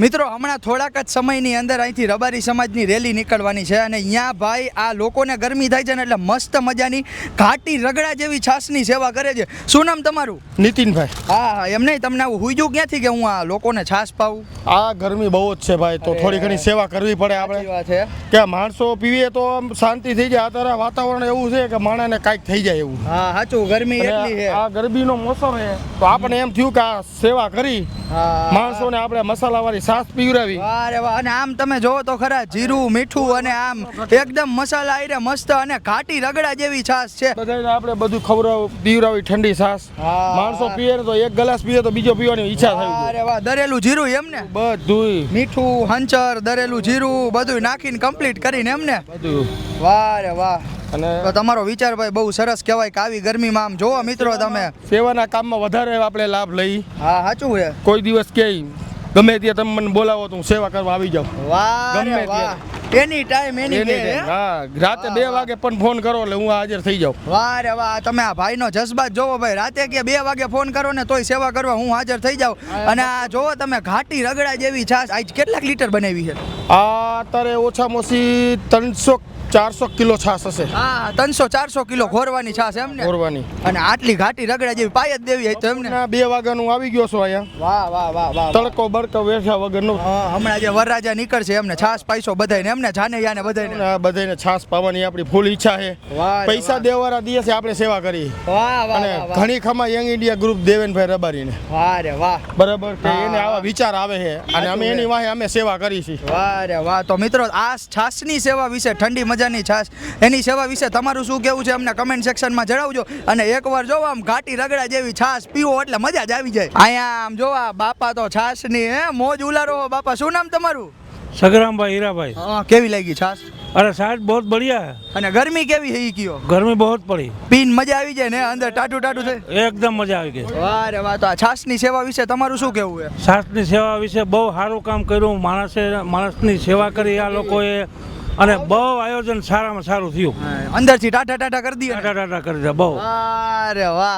મિત્રો હમણાં થોડાક જ સમયની અંદર અહીંથી રબારી સમાજની રેલી નીકળવાની છે અને અહીંયા ભાઈ આ લોકોને ગરમી થાય છે ને એટલે મસ્ત મજાની ઘાટી રગડા જેવી છાસની સેવા કરે છે. શું નામ તમારું? નીતિનભાઈ. હા એમ નહીં તમને આવું હુઈજું ક્યાંથી કે હું આ લોકોને છાસ પાવું આ ગરમી બહુ જ છે ભાઈ તો થોડી ઘણી સેવા કરવી પડે આપણે. કે માણસો પીવીએ તો આમ શાંતિ થઈ જાય. અત્યારે વાતાવરણ એવું છે કે માણસને કાંઈક થઈ જાય એવું. હા સાચું ગરમી એટલી છે. આ ગરમીનો મોસમ છે તો આપણે એમ થયું કે આ સેવા કરી. હા. માણસોને આપણે મસાલાવાળી સાસ પીવડાવી. વાહ વાહ અને આમ તમે જોવો તો ખરા જીરું મીઠું અને આમ એકદમ મસાલા આયરે મસ્ત અને ઘાટી રગડા જેવી છાશ છે. બધાને આપણે બધું ખવડાવ પીવડાવી ઠંડી છાશ. માણસો પીએ તો એક ગ્લાસ પીએ તો બીજો પીવાની ઈચ્છા થાય. અરે વાહ દરેલું જીરું એમ ને? બધું મીઠું હંચર દરેલું જીરું બધું નાખીને કમ્પ્લીટ કરીને એમ ને? બધું વાહ રે વાહ. અને તો તમારો વિચાર ભાઈ બહુ સરસ કહેવાય કે આવી ગરમીમાં આમ જોવો મિત્રો તમે. સેવાના કામમાં વધારે આપણે લાભ લઈ. હા સાચું છે. કોઈ દિવસ કે ગમે ત્યાં તમે મને બોલાવો તો હું સેવા કરવા આવી જાઉં. વાહ ગમે એની ટાઈમ એની. હે? હા રાતે બે વાગે પણ ફોન કરો એટલે હું હાજર થઈ જાઉં. વાહ રે વાહ તમે આ ભાઈનો જસ્બાત જોવો ભાઈ. રાતે કે બે વાગે ફોન કરો ને તોય સેવા કરવા હું હાજર થઈ જાઉં. અને આ જોવો તમે ઘાટી રગડા જેવી છાશ. આજ કેટલાક લીટર બનાવી છે? આ અત્યારે ઓછામાં ઓછી ત્રણસો ચારસો કિલો છાશ હશે. હા ત્રણસો ચારસો કિલો ખોરવાની છાસ એમ ને ઓરવાની અને આટલી ઘાટી રગડા જેવી પાય જ દેવી તો એમને. ના બે વાગ્યાનું આવી ગયો છો અહીંયા. વાહ વાહ વાહ વાહ તડકો બડકો વેઠ્યા વગરનું. હમણાં જે વરરાજા નીકળશે એમને છાસ પાઈસો બધાને એમને જાને યાને બધાને બધાને છાસ પાવાની આપણી ફૂલ ઈચ્છા છે. પૈસા દેવાળા દિયે દિવસે આપણે સેવા કરી વાહ વાહ અને ઘણી ખમા યંગ ઇન્ડિયા ગ્રુપ દેવેનભાઈ રબારીને. વાહ રે વાહ. બરાબર કે એને આવા વિચાર આવે છે. અને અમે એની વાહે અમે સેવા કરી છે. વાહ રે વાહ. તો મિત્રો આ છાસની સેવા વિશે ઠંડી મજાની છાશ. એની સેવા વિશે તમારું શું કહેવું છે અમને કમેન્ટ સેક્શનમાં જણાવજો. અને એકવાર જોવા આમ ઘાટી રગડા જેવી છાશ પીવો એટલે મજા જ આવી જાય. અહીંયા આમ જોવા બાપા તો છાશની હે મોજ ઉલારો બાપા. શું નામ તમારું? સગરામભાઈ હીરાભાઈ. કેવી લાગી છાશ? અરે સાહેબ બહુ બઢિયા અને ગરમી કેવી હે કયો? ગરમી બહુ પડી. પીન મજા આવી જાય ને અંદર ટાટુ ટાટુ થઈ એકદમ મજા આવી ગઈ. વાહ રે વાહ તો આ સેવા વિશે તમારું શું કેવું છે? છાસની સેવા વિશે બહુ સારું કામ કર્યું. માણસે ની સેવા કરી. આ લોકોએ અને બહુ આયોજન સારામાં સારું થયું. અંદરથી ટાટા ટાટા કરી દીધા. ટાટા ટાટા કરી દીધા બહુ. અરે વાહ.